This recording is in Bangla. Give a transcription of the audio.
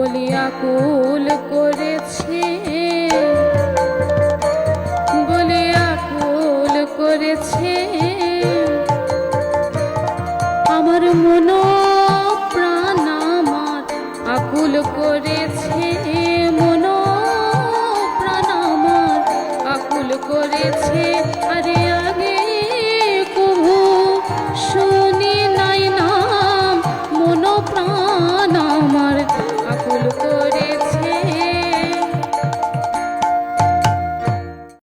বলিয়া কুল করেছে। বলিয়া কুল করেছে। আমার মন প্রাণ আমার আকুল করেছে। মন প্রাণ আমার আকুল করেছে। আরে